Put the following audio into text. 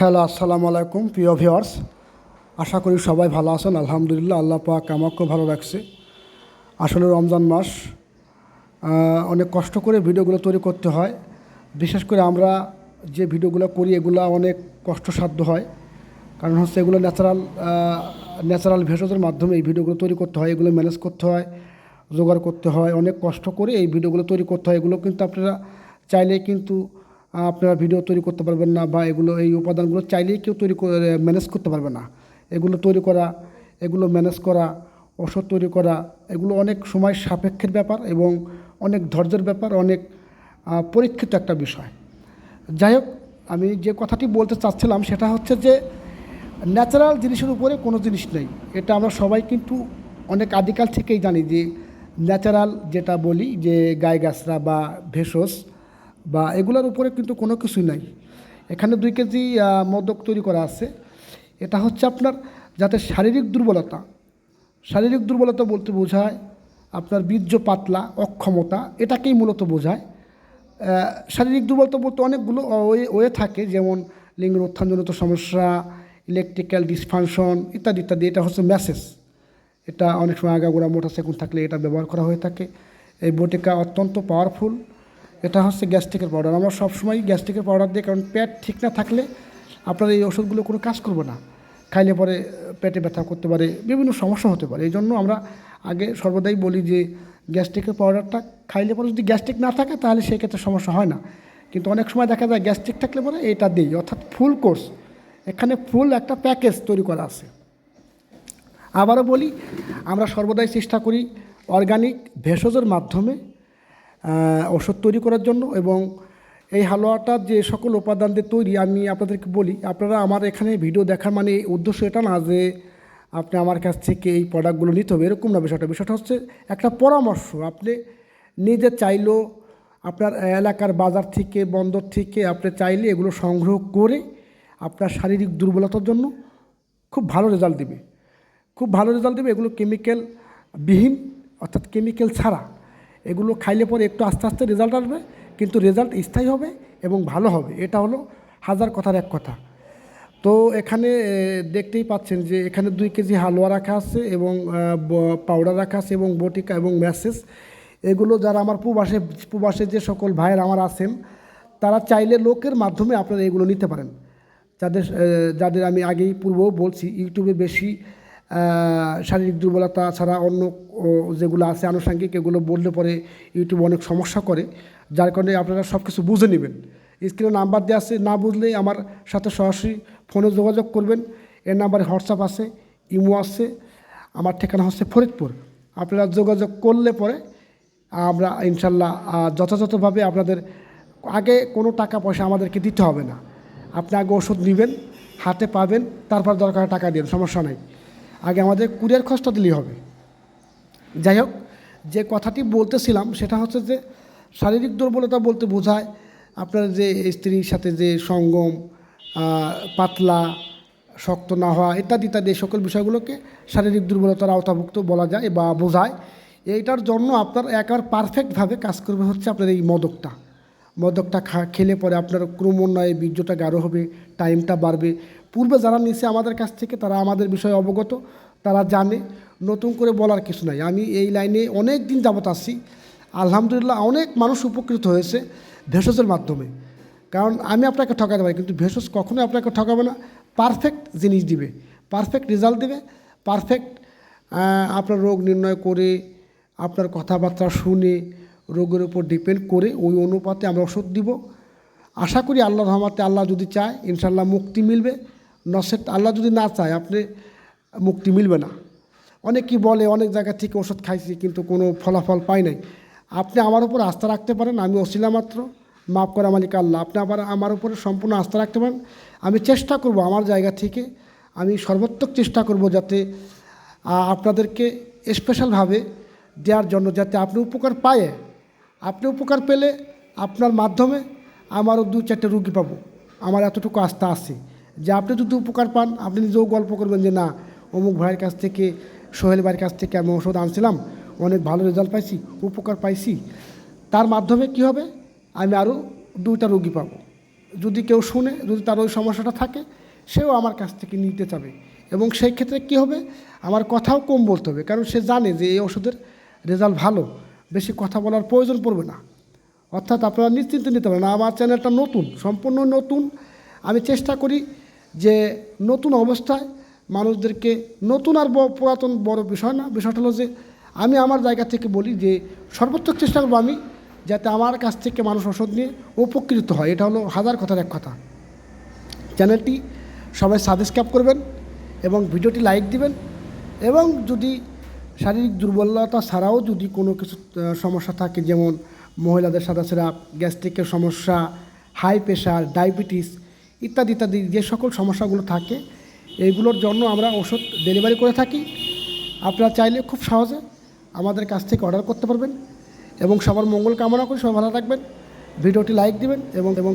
Hello, আসসালামু আলাইকুম, প্রিয় ভিওয়ার্স আশা করি সবাই ভালো আছেন। আলহামদুলিল্লাহ, আল্লাহ পাক আমাকেও ভালো রাখছে। আসলে রমজান মাস অনেক কষ্ট করে ভিডিওগুলো তৈরি করতে হয়। বিশেষ করে আমরা যে ভিডিওগুলো করি, এগুলো অনেক কষ্টসাধ্য হয়। কারণ হচ্ছে এগুলো ন্যাচারাল ন্যাচারাল ভেষজের মাধ্যমে এই ভিডিওগুলো তৈরি করতে হয়, এগুলো ম্যানেজ করতে হয়, জোগাড় করতে হয়। অনেক কষ্ট করে এই ভিডিওগুলো তৈরি করতে হয়। এগুলো কিন্তু আপনারা চাইলে কিন্তু আপনারা ভিডিও তৈরি করতে পারবেন না বা এগুলো এই উপাদানগুলো চাইলেই কেউ তৈরি করে ম্যানেজ করতে পারবে না। এগুলো তৈরি করা, এগুলো ম্যানেজ করা ওষুধ তৈরি করা, এগুলো অনেক সময় সাপেক্ষের ব্যাপার এবং অনেক ধৈর্যের ব্যাপার, অনেক পরীক্ষিত একটা বিষয়। যাই হোক, আমি যে কথাটি বলতে চাচ্ছিলাম সেটা হচ্ছে যে ন্যাচারাল জিনিসের উপরে কোনো জিনিস নেই। এটা আমরা সবাই কিন্তু অনেক আদিকাল থেকেই জানি যে ন্যাচারাল যেটা বলি যে গায়ে গাছরা বা ভেষজ বা এগুলোর উপরে কিন্তু কোনো কিছুই নাই। এখানে দুই কেজি মদক তৈরি করা আছে। এটা হচ্ছে আপনার যাতে শারীরিক দুর্বলতা শারীরিক দুর্বলতা বলতে বোঝায় আপনার বীর্য পাতলা, অক্ষমতা, এটাকেই মূলত বোঝায়। শারীরিক দুর্বলতা বলতে অনেকগুলো ওয়ে থাকে, যেমন লিঙ্গের উত্থানজনিত সমস্যা ইলেকট্রিক্যাল ডিসফাংশন ইত্যাদি ইত্যাদি। এটা হচ্ছে মেসেজ এটা অনেক সময় আগাগোড়া মোটর সেকুন থাকলে এটা ব্যবহার করা হয়ে থাকে। এই বটিকা অত্যন্ত পাওয়ারফুল এটা হচ্ছে গ্যাস্ট্রিকের পাউডার আমরা সবসময় গ্যাস্ট্রিকের পাউডার দিই কারণ পেট ঠিক না থাকলে আপনার এই ওষুধগুলো কোনো কাজ করবে না। খাইলে পরে পেটে ব্যথা করতে পারে, বিভিন্ন সমস্যা হতে পারে। এই জন্য আমরা আগে সর্বদাই বলি যে গ্যাস্ট্রিকের পাউডারটা খাইলে পরে যদি গ্যাস্ট্রিক না থাকে, তাহলে সেই ক্ষেত্রে সমস্যা হয় না। কিন্তু অনেক সময় দেখা যায় গ্যাস্ট্রিক থাকলে পরে এটা দিই, অর্থাৎ ফুল কোর্স। এখানে ফুল একটা প্যাকেজ তৈরি করা আছে। আবারও বলি, আমরা সর্বদাই চেষ্টা করি অর্গানিক ভেষজের মাধ্যমে ওষুধ তৈরি করার জন্য এবং এই হালুয়াটা যে সকল উপাদান দিয়ে তৈরি, আমি আপনাদেরকে বলি, আপনারা আমার এখানে ভিডিও দেখার মানে উদ্দেশ্য এটা না যে আপনি আমার কাছ থেকে এই প্রোডাক্টগুলো নিতে হবে, এরকম না বিষয়টা। বিষয়টা হচ্ছে একটা পরামর্শ, আপনি নিজে চাইলেও আপনার এলাকার বাজার থেকে, বন্দর থেকে আপনি চাইলে এগুলো সংগ্রহ করে আপনার শারীরিক দুর্বলতার জন্য খুব ভালো রেজাল্ট দেবে। খুব ভালো রেজাল্ট দেবে, এগুলো কেমিক্যাল বিহীন, অর্থাৎ কেমিক্যাল ছাড়া। এগুলো খাইলে পরে একটু আস্তে আস্তে রেজাল্ট আসবে, কিন্তু রেজাল্ট স্থায়ী হবে এবং ভালো হবে। এটা হলো হাজার কথার এক কথা। তো এখানে দেখতেই পাচ্ছেন যে এখানে দুই কেজি হালুয়া রাখা আছে এবং পাউডার রাখা আছে এবং বটিকা এবং ম্যাসেজ এগুলো যারা আমার প্রবাসে প্রবাসে যে সকল ভাইয়ের আমার আছেন, তারা চাইলে লোকের মাধ্যমে আপনারা এগুলো নিতে পারেন। যাদের যাদের আমি আগেই পূর্বেও বলছি, ইউটিউবে বেশি শারীরিক দুর্বলতা ছাড়া অন্য যেগুলো আছে আনুষঙ্গিক, এগুলো বললে পরে ইউটিউব অনেক সমস্যা করে। যার কারণে আপনারা সব কিছু বুঝে নেবেন। স্ক্রিনে নাম্বার দেওয়া আছে, না বুঝলে আমার সাথে সরাসরি ফোনে যোগাযোগ করবেন। এর নাম্বারে হোয়াটসঅ্যাপ আছে ইমো আছে, আমার ঠিকানা হচ্ছে ফরিদপুর। আপনারা যোগাযোগ করলে পরে আমরা ইনশাল্লাহ যথাযথভাবে আপনাদের, আগে কোনো টাকা পয়সা আমাদেরকে দিতে হবে না। আপনি আগে ওষুধ নেবেন, হাতে পাবেন, তারপর দরকার টাকা দিন সমস্যা নাই। আগে আমাদের কুরিয়ার খরচটা দিলেই হবে। যাই হোক, যে কথাটি বলতেছিলাম সেটা হচ্ছে যে, শারীরিক দুর্বলতা বলতে বোঝায় আপনার যে স্ত্রীর সাথে যে সঙ্গম পাতলা, শক্ত না হওয়া ইত্যাদি ইত্যাদি এই সকল বিষয়গুলোকে শারীরিক দুর্বলতার আওতাভুক্ত বলা যায় বা বোঝায়। এইটার জন্য আপনার একেবারে পারফেক্টভাবে কাজ করবে হচ্ছে আপনার এই মদকটা। মদকটা খা, খেলে পরে আপনার ক্রমান্বয়ে বীর্যটা গাঢ় হবে টাইমটা বাড়বে পূর্বে যারা নিছে আমাদের কাছ থেকে, তারা আমাদের বিষয়ে অবগত, তারা জানে। নতুন করে বলার কিছু নাই। আমি এই লাইনে অনেক দিন যাবত আসছি আলহামদুলিল্লাহ, অনেক মানুষ উপকৃত হয়েছে ভেষজের মাধ্যমে। কারণ আমি আপনাকে ঠকাতে পারি, কিন্তু ভেষজ কখনোই আপনাকে ঠকাবে না। পারফেক্ট জিনিস দিবে। পারফেক্ট রেজাল্ট দেবে। পারফেক্ট আপনার রোগ নির্ণয় করে, আপনার কথাবার্তা শুনে, রোগের উপর ডিপেন্ড করে ওই অনুপাতে আমরা ওষুধ দিব। আশা করি আল্লাহ রহমাতে আল্লাহ যদি চায় ইনশাল্লাহ মুক্তি মিলবে। নসেট আল্লাহ যদি না চায়, আপনি মুক্তি মিলবে না। অনেকেই বলে, অনেক জায়গা থেকে ওষুধ খাইছি, কিন্তু কোনো ফলাফল পাই নাই। আপনি আমার উপর আস্থা রাখতে পারেন, আমি অশিলা মাত্র। মাফ করা মালিক আল্লাহ, আপনি আবার আমার উপরে সম্পূর্ণ আস্থা রাখতে পারেন। আমি চেষ্টা করব আমার জায়গা থেকে, আমি সর্বাত্মক চেষ্টা করব যাতে আপনাদেরকে স্পেশালভাবে দেওয়ার জন্য, যাতে আপনি উপকার পায়। আপনি উপকার পেলে আপনার মাধ্যমে, আমারও দু চারটে রুগী পাবো। আমার এতটুকু আস্থা আছে। যে আপনি যদি উপকার পান, আপনি নিজেও গল্প করবেন যে, না, অমুক ভাইয়ের কাছ থেকে, সোহেল ভাইয়ের কাছ থেকে আমি ওষুধ আনছিলাম, অনেক ভালো রেজাল্ট পাইছি, উপকার পাইছি। তার মাধ্যমে কি হবে? আমি আরও দুইটা রোগী পাবো। যদি কেউ শুনে, যদি তার ওই সমস্যাটা থাকে, সেও আমার কাছ থেকে নিতে চাবে। এবং সেই ক্ষেত্রে কী হবে? আমার কথাও কম বলতে হবে, কারণ সে জানে যে এই ওষুধের রেজাল্ট ভালো। বেশি কথা বলার প্রয়োজন পড়বে না। অর্থাৎ আপনারা নিশ্চিন্তে নিতে পারেন আমার চ্যানেলটা নতুন, সম্পূর্ণ নতুন। আমি চেষ্টা করি যে নতুন অবস্থায় মানুষদেরকে নতুন আর পুরাতন বড় বিষয় না, বিষয়টা হলো যে আমি আমার জায়গা থেকে বলি যে সর্বোচ্চ চেষ্টা করব আমি যাতে আমার কাছ থেকে মানুষ ওষুধ নিয়ে উপকৃত হয়। এটা হলো হাজার কথার এক কথা। চ্যানেলটি সবাই সাবস্ক্রাইব করবেন এবং ভিডিওটি লাইক দিবেন এবং যদি শারীরিক দুর্বলতা ছাড়াও যদি কোনো কিছু সমস্যা থাকে, যেমন মহিলাদের সাদা গ্যাস্ট্রিকের সমস্যা, হাই প্রেশার, ডায়াবেটিস ইত্যাদি ইত্যাদি, যে সকল সমস্যাগুলো থাকে এইগুলোর জন্য আমরা ওষুধ ডেলিভারি করে থাকি। আপনারা চাইলে খুব সহজে আমাদের কাছ থেকে অর্ডার করতে পারবেন এবং সবার মঙ্গল কামনা করে, সবাই ভালো থাকবেন। ভিডিওটি লাইক দিবেন এবং এবং